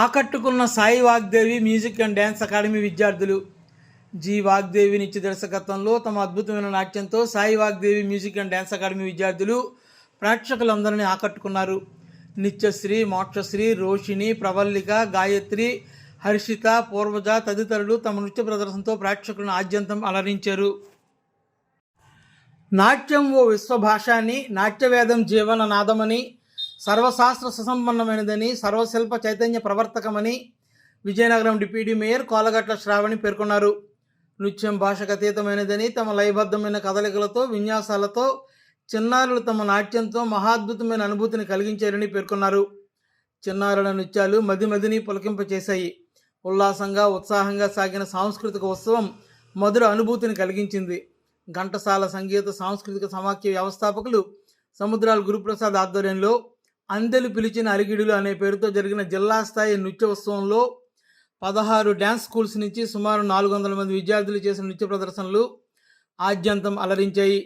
ఆకట్టుకున్న Sai Vagdevi music and dance academy విద్యార్థులు. G Vagdevi Nitya దర్శకత్వంలో తమ అద్భుతమైన నాట్యంతో Sai Vagdevi music and dance academy విద్యార్థులు ప్రేక్షకులందరినీ ఆకట్టుకున్నారు. నిత్యశ్రీ మోక్షశ్రీ రోషిణి ప్రవల్లిక గాయత్రి హర్షిత పూర్వజ తదితరులు తమ నృత్య ప్రదర్శనతో ప్రేక్షకులను ఆద్యంతం అలరించారు. నాట్యం ఓ విశ్వభాషాని నాట్యవేదం జీవన నాదమని సర్వశాస్త్ర సుసంపన్నమైనదని సర్వశిల్ప చైతన్య ప్రవర్తకమని విజయనగరం డిప్యూటీ మేయర్ కోలగట్ల శ్రావణి పేర్కొన్నారు. నృత్యం భాషకు అతీతమైనదని తమ లయబద్ధమైన కదలికలతో విన్యాసాలతో చిన్నారులు తమ నాట్యంతో మహాద్భుతమైన అనుభూతిని కలిగించారని పేర్కొన్నారు. చిన్నారుల నృత్యాలు మది మదిని పులకింపచేశాయి. ఉల్లాసంగా ఉత్సాహంగా సాగిన సాంస్కృతిక ఉత్సవం మధుర అనుభూతిని కలిగించింది. ఘంటసాల సంగీత సాంస్కృతిక సమాఖ్య వ్యవస్థాపకులు సముద్రాల గురుప్రసాద్ ఆధ్వర్యంలో అందెలు పిలిచిన అరిగిడులు అనే పేరుతో జరిగిన జిల్లా స్థాయి నృత్య ఉత్సవంలో పదహారు డ్యాన్స్ స్కూల్స్ నుంచి సుమారు నాలుగు వందల మంది విద్యార్థులు చేసిన నృత్య ప్రదర్శనలు ఆద్యంతం అలరించాయి.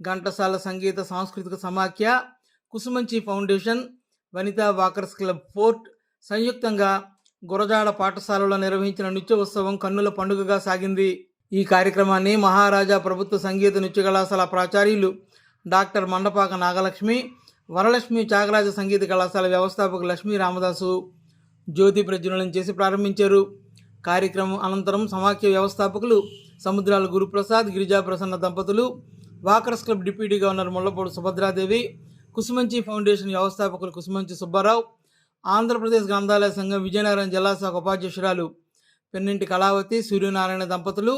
ఘంటసాల సంగీత సాంస్కృతిక సమాఖ్య Kusumanchi foundation Vanitha walkers club fort సంయుక్తంగా గురజాడ పాఠశాలలో నిర్వహించిన నృత్య ఉత్సవం కన్నుల పండుగగా సాగింది. ఈ కార్యక్రమాన్ని మహారాజా ప్రభుత్వ సంగీత నృత్య కళాశాల ప్రాచార్యులు డాక్టర్ మండపాక నాగలక్ష్మి వరలక్ష్మి త్యాగరాజ సంగీత కళాశాల వ్యవస్థాపక లక్ష్మీ రామదాసు జ్యోతి ప్రజ్వలనం చేసి ప్రారంభించారు. కార్యక్రమం అనంతరం సమాఖ్య వ్యవస్థాపకులు సముద్రాల గురుప్రసాద్ గిరిజా ప్రసన్న దంపతులు walkers club deputy governor Mullapudi Subhadradevi Kusumanchi foundation వ్యవస్థాపకులు కుసుమంచి సుబ్బారావు ఆంధ్రప్రదేశ్ గ్రంథాలయ సంఘం విజయనగరం జిల్లా శాఖ ఉపాధ్యక్షురాలు పెన్నింటి కళావతి సూర్యనారాయణ దంపతులు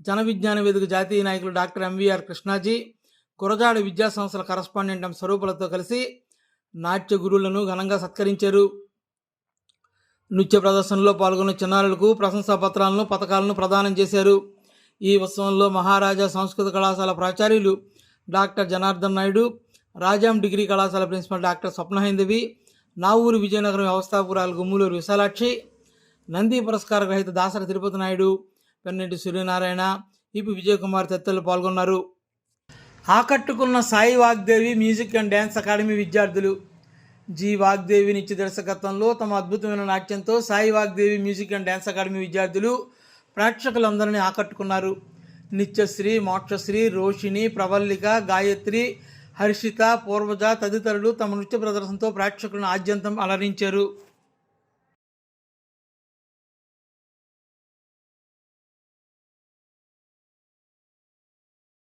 జన విజ్ఞాన వేదిక జాతీయ నాయకులు డాక్టర్ ఎంవీఆర్ కృష్ణాజీ కురజాడ విద్యా సంస్థల కరస్పాండెంట్ ఎం. స్వరూపులతో కలిసి నాట్య గురువులను ఘనంగా సత్కరించారు. నృత్య ప్రదర్శనలో పాల్గొన్న చిన్నారులకు ప్రశంసా పత్రాలను పథకాలను ప్రదానం చేశారు. ఈ ఉత్సవంలో మహారాజా సంస్కృత కళాశాల ప్రాచార్యులు డాక్టర్ జనార్దన్ నాయుడు రాజాం డిగ్రీ కళాశాల ప్రిన్సిపల్ డాక్టర్ స్వప్నహైందవి నావూరు విజయనగరం వ్యవస్థాపురాలు గుమ్ములూరు విశాలాక్షి నంది పురస్కార గ్రహీత దాసర తిరుపతి నాయుడు పెన్నెంటి సూర్యనారాయణ ఈపి విజయకుమార్ తదితరులు పాల్గొన్నారు. ఆకట్టుకున్న Sai Vagdevi music and dance academy విద్యార్థులు. జి వాగ్దేవి నిత్య దర్శకత్వంలో తమ అద్భుతమైన నాట్యంతో Sai Vagdevi music and dance academy విద్యార్థులు ప్రేక్షకులందరినీ ఆకట్టుకున్నారు. నిత్యశ్రీ మోక్షశ్రీ రోషిణి ప్రవల్లిక గాయత్రి హర్షిత పూర్వజ తదితరులు తమ నృత్య ప్రదర్శనతో ప్రేక్షకులను ఆద్యంతం అలరించారు.